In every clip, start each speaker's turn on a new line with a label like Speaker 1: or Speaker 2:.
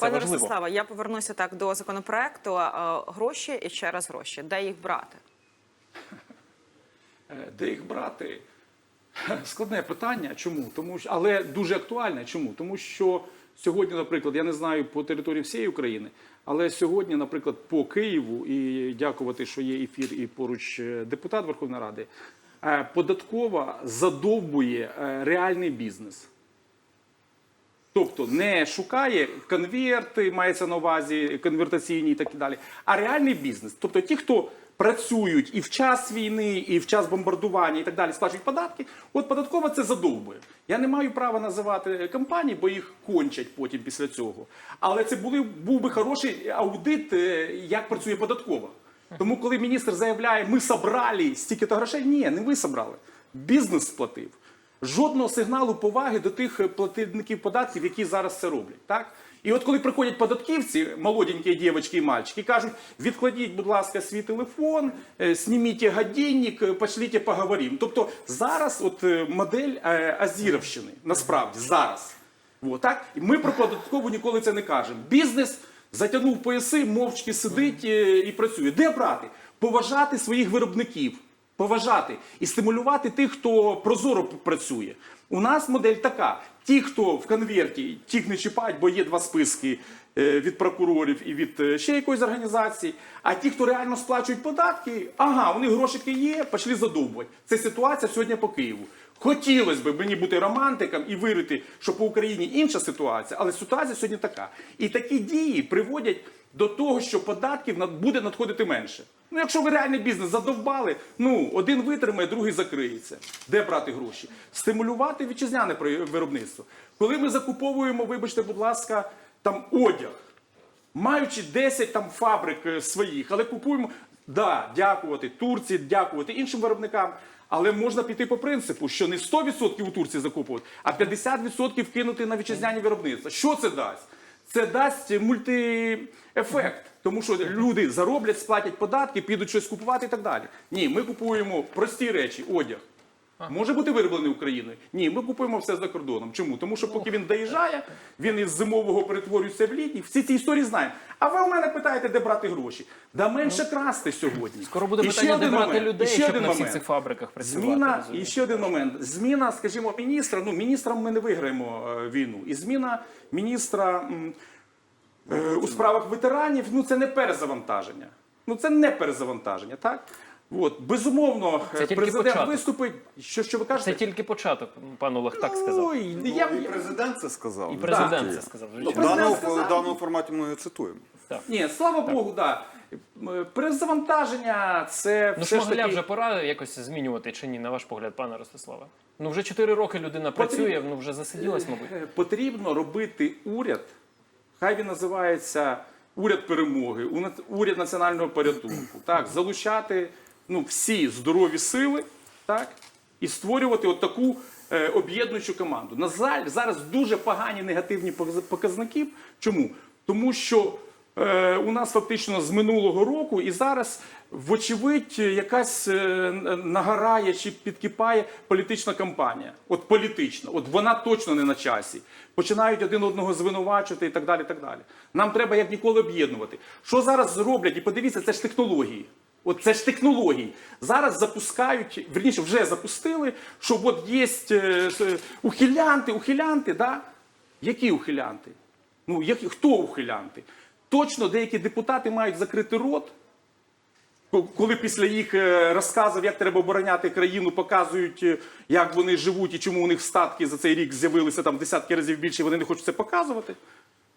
Speaker 1: Пане
Speaker 2: важливо.
Speaker 1: Ростиславе, я повернуся так до законопроекту. Гроші і ще раз гроші. Де їх брати?
Speaker 3: Е, Де їх брати? Складне питання. Чому? Тому що, але дуже актуальне. Чому? Тому що сьогодні, наприклад, я не знаю по території всієї України, але сьогодні, наприклад, по Києву, і дякувати, що є ефір і поруч е, депутат Верховної Ради, е, податкова задовбує реальний бізнес. Тобто не шукає конверти, мається на увазі конвертаційні і так далі, а реальний бізнес. Тобто ті, хто працюють і в час війни, і в час бомбардування, і так далі, сплачують податки. От податкова це задовбує. Я не маю права називати компанії, бо їх кончать потім після цього. Але це були, був би хороший аудит, е, як працює податкова. Тому, коли міністр заявляє, ми собрали стільки-то грошей, ні, не ви собрали. Бізнес сплатив. Жодного сигналу поваги до тих е, платників податків, які зараз це роблять. Так? І от коли приходять податківці, молоденькі дівчатки і мальчики, кажуть, відкладіть, будь ласка, свій телефон, е, зніміть годинник, е, пошліть поговоримо. Тобто зараз от е, модель е, Азіровщини, насправді, зараз. От, так? І ми про податкову ніколи це не кажемо. Бізнес затягнув пояси, мовчки сидить е, і працює. Де брати? Поважати своїх виробників поважати і стимулювати тих, хто прозоро працює. У нас модель така: ті, хто в конверті, тих не чіпають, бо є два списки е, від прокурорів і від е, ще якоїсь організації. А ті, хто реально сплачують податки, ага, у них грошики є, пішли задовбувати. Це ситуація сьогодні по Києву. Хотілося б мені бути романтиком і вірити, що по Україні інша ситуація, але ситуація сьогодні така. І такі дії приводять до того, що податків буде надходити менше. Ну, якщо ви реальний бізнес задовбали, ну один витримає, другий закриється. Де брати гроші? Стимулювати вітчизняне виробництво. Коли ми закуповуємо, вибачте, будь ласка, там одяг, маючи 10 там фабрик е, своїх, але купуємо, да, дякувати Турції, дякувати іншим виробникам. Але можна піти по принципу, що не 100% у Турції закупувати, а 50% кинути на вітчизняні виробництва. Що це дасть? Це дасть мультиефект, тому що люди зароблять, сплатять податки, підуть щось купувати і так далі. Ні, ми купуємо прості речі, одяг. Може бути вироблений Україною? Ні, ми купуємо все за кордоном. Чому? Тому що поки він доїжджає, він із зимового перетворюється в літній. Всі ці історії знаємо. А ви у мене питаєте, де брати гроші? Да менше красти сьогодні.
Speaker 2: Ну, Скоро буде
Speaker 3: І
Speaker 2: питання, де брати
Speaker 3: момент,
Speaker 2: людей,
Speaker 3: ще
Speaker 2: щоб
Speaker 3: один
Speaker 2: на всіх
Speaker 3: момент.
Speaker 2: цих фабриках працювати.
Speaker 3: Зміна, і ще один момент. Зміна, скажімо, міністра. Ну, міністром ми не виграємо е, війну. І зміна міністра м, е, у справах ветеранів, ну це не перезавантаження. Ну це не перезавантаження, так? От, безумовно,
Speaker 2: Це тільки
Speaker 3: президент
Speaker 2: початок.
Speaker 3: виступить. Що, що ви кажете?
Speaker 2: Це тільки початок, пан Олег так сказав.
Speaker 3: Ой,
Speaker 4: Ну,
Speaker 3: я,
Speaker 4: і президент це сказав.
Speaker 2: І президент
Speaker 4: тільки
Speaker 2: це сказав.
Speaker 3: Ну,
Speaker 4: В
Speaker 3: президент
Speaker 4: даному,
Speaker 3: сказав.
Speaker 4: в даному форматі ми цитуємо.
Speaker 3: Ні, слава Богу, да. Е, Перезавантаження це
Speaker 2: Ну,
Speaker 3: все ж таки...
Speaker 2: вже пора якось змінювати чи ні, на ваш погляд, пане Ростиславе? Ну вже 4 роки людина працює, ну вже засиділась, мабуть.
Speaker 3: Е, Потрібно робити уряд, хай він називається уряд перемоги, уряд національного порятунку. Так, залучати ну, всі здорові сили, так, і створювати от таку е, об'єднуючу команду. На жаль, зараз дуже погані негативні показ- показники. Чому? Тому що е, у нас фактично з минулого року і зараз, вочевидь, якась е, нагорає чи підкипає політична кампанія. От політична, от вона точно не на часі. Починають один одного звинувачувати і так далі. так далі. Нам треба як ніколи об'єднувати. Що зараз зроблять? І подивіться, це ж технології. От це ж технології. Зараз запускають, верніше, вже запустили, що от є е, ухилянти, ухилянти, да? Які ухилянти? Ну, які, хто ухилянти? Точно деякі депутати мають закрити рот, коли після їх е, розказів, як треба обороняти країну, показують, е, як вони живуть і чому у них статки за цей рік з'явилися там десятки разів більше, вони не хочуть це показувати.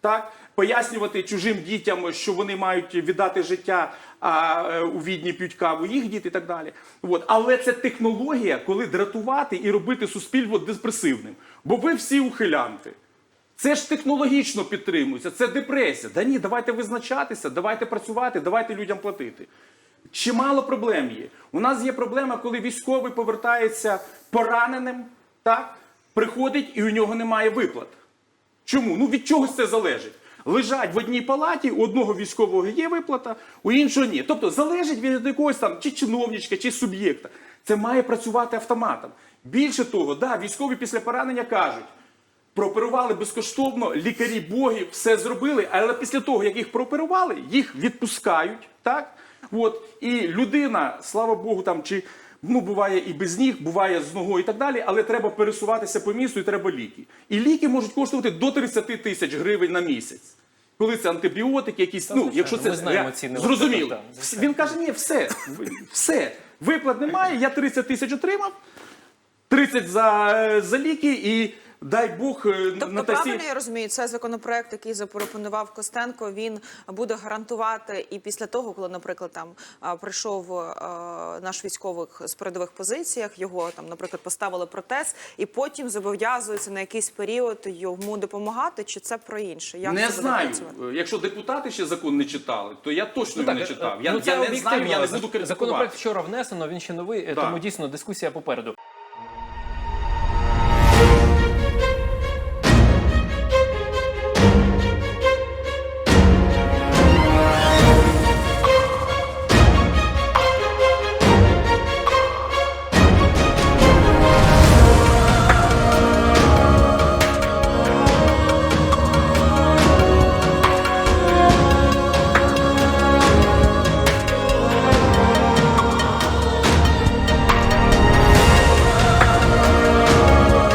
Speaker 3: Так? Пояснювати чужим дітям, що вони мають віддати життя, а е, у відні п'ють каву їх діти і так далі. От. Але це технологія, коли дратувати і робити суспільство депресивним. Бо ви всі ухилянти. Це ж технологічно підтримується, це депресія. Да ні, давайте визначатися, давайте працювати, давайте людям платити. Чимало проблем є. У нас є проблема, коли військовий повертається пораненим, так? приходить і у нього немає виплат. Чому? Ну від чогось це залежить. Лежать в одній палаті, у одного військового є виплата, у іншого ні. Тобто залежить від якогось там чи чиновничка, чи суб'єкта. Це має працювати автоматом. Більше того, да, військові після поранення кажуть: Прооперували безкоштовно, лікарі боги все зробили, але після того, як їх прооперували, їх відпускають, так? От, і людина, слава Богу, там чи ну буває і без ніг, буває з ногою і так далі, але треба пересуватися по місту і треба ліки. І ліки можуть коштувати до 30 тисяч гривень на місяць. Коли це антибіотики, якісь, ну, якщо це
Speaker 2: ми знаємо ціни
Speaker 3: зрозуміло. Там, Він каже, ні, все, все, виплат немає, я 30 тисяч отримав, 30 за, е, за ліки і дай Бог е,
Speaker 1: Тобто,
Speaker 3: на тасі.
Speaker 1: правильно я розумію, це законопроект, який запропонував Костенко. Він буде гарантувати і після того, коли, наприклад, там прийшов а, наш військових з передових позиціях, його там, наприклад, поставили протез, і потім зобов'язується на якийсь період йому допомагати. Чи це про інше? Як
Speaker 3: не знаю.
Speaker 1: працювати?
Speaker 3: Якщо депутати ще закон не читали, то я точно його не читав. Я,
Speaker 2: ну, це
Speaker 3: я не знаю, я не буду критикувати.
Speaker 2: Законопроект вчора внесено, він ще новий, е,
Speaker 3: Да.
Speaker 2: тому дійсно дискусія попереду.